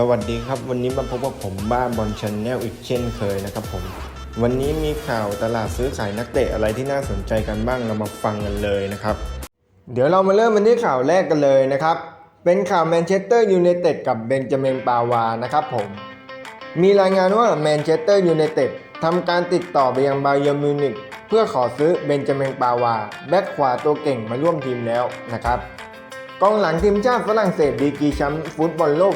สวัสดีครับ วันนี้มาพบกับผมบ้าบอลชนแนลอีกเช่นเคยนะครับผม วันนี้มีข่าวตลาดซื้อขายนักเตะอะไรที่น่าสนใจกันบ้างเรามาฟังกันเลยนะครับ เดี๋ยวเรามาเริ่มกันที่ข่าวแรกกันเลยนะครับ เป็นข่าวแมนเชสเตอร์ยูไนเต็ดกับเบนจามินปาวานะครับผม มีรายงานว่าแมนเชสเตอร์ยูไนเต็ดทำการติดต่อไปยังบาเยอร์มิวนิกเพื่อขอซื้อเบนจามินปาวาแบ็คขวาตัวเก่งมาร่วมทีมแล้วนะครับ กองหลังทีมชาติฝรั่งเศสดีกีแชมป์ฟุตบอลโลก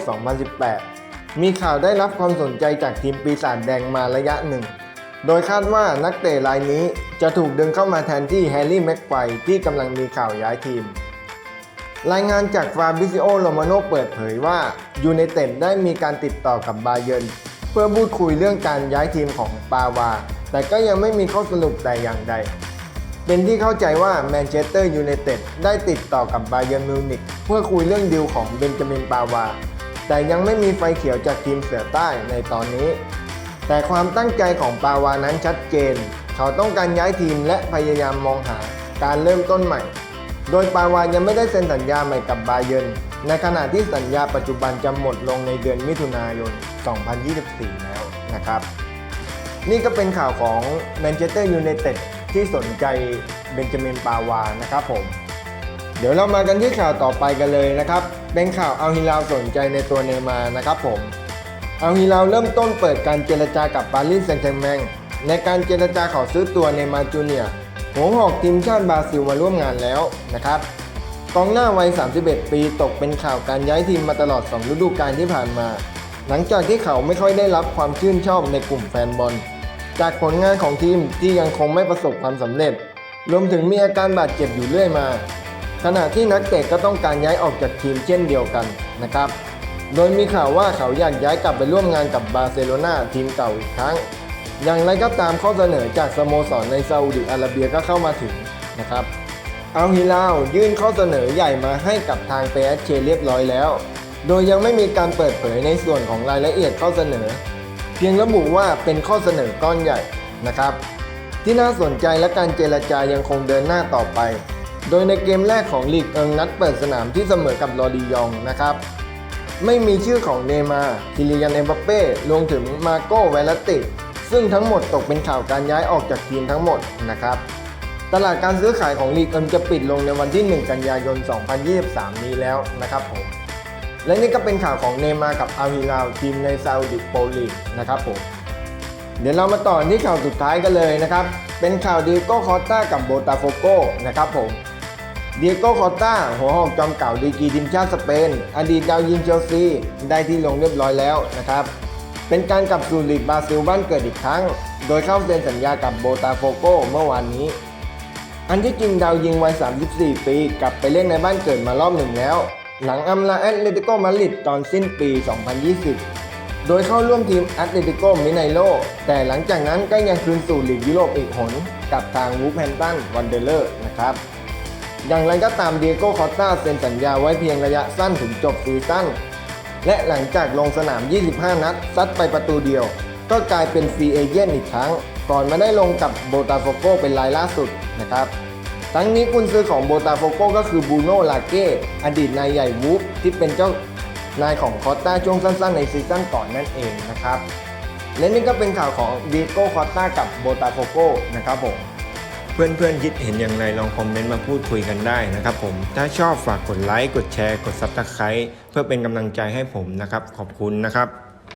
2018 มีข่าวได้รับความสนใจจากทีมปีศาจแดงมาระยะหนึ่ง โดยคาดว่านักเตะรายนี้จะถูกดึงเข้ามาแทนที่แฮร์รี่แม็กไกวร์ที่กำลังมีข่าวย้ายทีม รายงานจากฟาบิซิโอโรมาโนเปิดเผยว่ายูไนเต็ดได้มีการติดต่อกับบาเยิร์นเพื่อพูดคุยเรื่องการย้ายทีมของปาวา แต่ก็ยังไม่มีข้อสรุปแต่อย่างใด เป็นที่เข้าใจว่าแมนเชสเตอร์ยูไนเต็ดได้ติดต่อกับบาเยิร์นมิวนิกเพื่อคุยเรื่องดีลของเบนจามินปาวา แต่ยังไม่มีไฟเขียวจากทีมเสือใต้ในตอนนี้ แต่ความตั้งใจของปาวานั้นชัดเจน เขาต้องการย้ายทีมและพยายามมองหาการเริ่มต้นใหม่ โดยปาวายังไม่ได้เซ็นสัญญาใหม่กับบาเยิร์นในขณะที่สัญญาปัจจุบันจะหมดลงในเดือนมิถุนายน 2024 แล้วนะครับ นี่ก็เป็นข่าวของแมนเชสเตอร์ยูไนเต็ด ที่สนใจเบนจามินปาวานะครับผม เดี๋ยวเรามากันที่ข่าวต่อไปกันเลยนะครับ เป็นข่าวอัลฮิลาลสนใจในตัวเนย์มานะครับผมอัลฮิลาลเริ่มต้นเปิดการเจรจากับปารีสแซงต์แชร์แมงในการเจรจาขอซื้อตัวเนย์มาจูเนียหัวหอกทีมชาติบราซิลมาร่วมงานแล้วนะครับกองหน้าวัย 31 ปีตกเป็นข่าวการย้ายทีมมาตลอด 2 ฤดูกาลที่ผ่านมา หลังจากที่เขาไม่ค่อยได้รับความชื่นชอบในกลุ่มแฟนบอล จากผลงานของทีมที่ยังคงไม่ประสบความสำเร็จ รวมถึงมีอาการบาดเจ็บอยู่เรื่อยมา ขณะที่นักเตะก็ต้องการย้ายออกจากทีมเช่นเดียวกันนะครับ โดยมีข่าวว่าเขาอยากย้ายกลับไปร่วมงานกับบาร์เซโลนาทีมเก่าอีกครั้ง อย่างไรก็ตามข้อเสนอจากสโมสรในซาอุดิอาระเบียก็เข้ามาถึงนะครับอัลฮิลาลยื่นข้อเสนอใหญ่มาให้กับทางเปเอเชเรียบร้อยแล้ว โดยยังไม่มีการเปิดเผยในส่วนของรายละเอียดข้อเสนอ พียงระบุว่าเป็นข้อเสนอก้อนใหญ่นะครับ ที่น่าสนใจและการเจรจายังคงเดินหน้าต่อไป โดยในเกมแรกของลีกเอิงนัดเปิดสนามที่เสมอกับลอดิยองนะครับไม่มีชื่อของเนมาร์คิริยันเอ็มบัปเป้รวมถึงมาโก้เวลติซึ่งทั้งหมดตกเป็นข่าวการย้ายออกจากทีมทั้งหมดนะครับ ตลาดการซื้อขายของลีกเอิงจะปิดลงในวันที่ 1 กันยายน 2023 นี้แล้วนะครับผม และนี่ก็เป็นข่าวของเนมากับอาฮิลาทีมในซาอุดิโปรลีกนะครับผมเดี๋ยวเรามาต่อที่ข่าวสุดท้ายกันเลยนะครับ เป็นข่าวเดียโก้คอตตากับโบตาโฟโกนะครับผมเดียโก้คอตตาหัวหอกจอมเก่าดีกีทีมชาติสเปน อดีตดาวยิงเชลซีได้ที่ลงเรียบร้อยแล้วนะครับ เป็นการกลับสู่ลีกบราซิลบ้านเกิดอีกครั้ง โดยเข้าเซ็นสัญญากับโบตาโฟโกเมื่อวานนี้ อันที่จริงดาวยิงวัย 34 ปี กลับไปเล่นในบ้านเกิดมารอบหนึ่งแล้ว หลังอำลาแอตเลติโกมาดริดตอนสิ้นปี 2020 โดยเข้าร่วมทีมแอตเลติโกมิไนโลแต่หลังจากนั้นก็ยังคืนสู่ลีกยุโรปอีกหน กับทางวูฟแฮมตันวันเดอร์เลอร์นะครับ อย่างไรก็ตามเดียโก้คอสตาเซ็นสัญญาไว้เพียงระยะสั้นถึงจบซีซั่นและหลังจากลงสนาม 25 นัด ซัดไปประตูเดียว ก็กลายเป็นฟรีเอเจนต์อีกครั้ง ก่อนมาได้ลงกับโบตาโฟโกเป็นรายล่าสุดนะครับ ทั้งนี้กุนซือของโบตาโฟโกก็คือบูโน่ลาเก้อดีตนายใหญ่วูฟที่เป็นเจ้านายของคอสตาช่วงสั้นๆ ในซีซั่นก่อนนั่นเองนะครับ และนี่ก็เป็นข่าวของเดียโก้คอสตากับโบตาโฟโกนะครับผมเพื่อนๆคิดเห็นอย่างไรลองคอมเมนต์มาพูดคุยกันได้นะครับผม ถ้าชอบฝากกดไลค์ กดแชร์ กด Subscribe เพื่อเป็นกำลังใจให้ผมนะครับ ขอบคุณนะครับ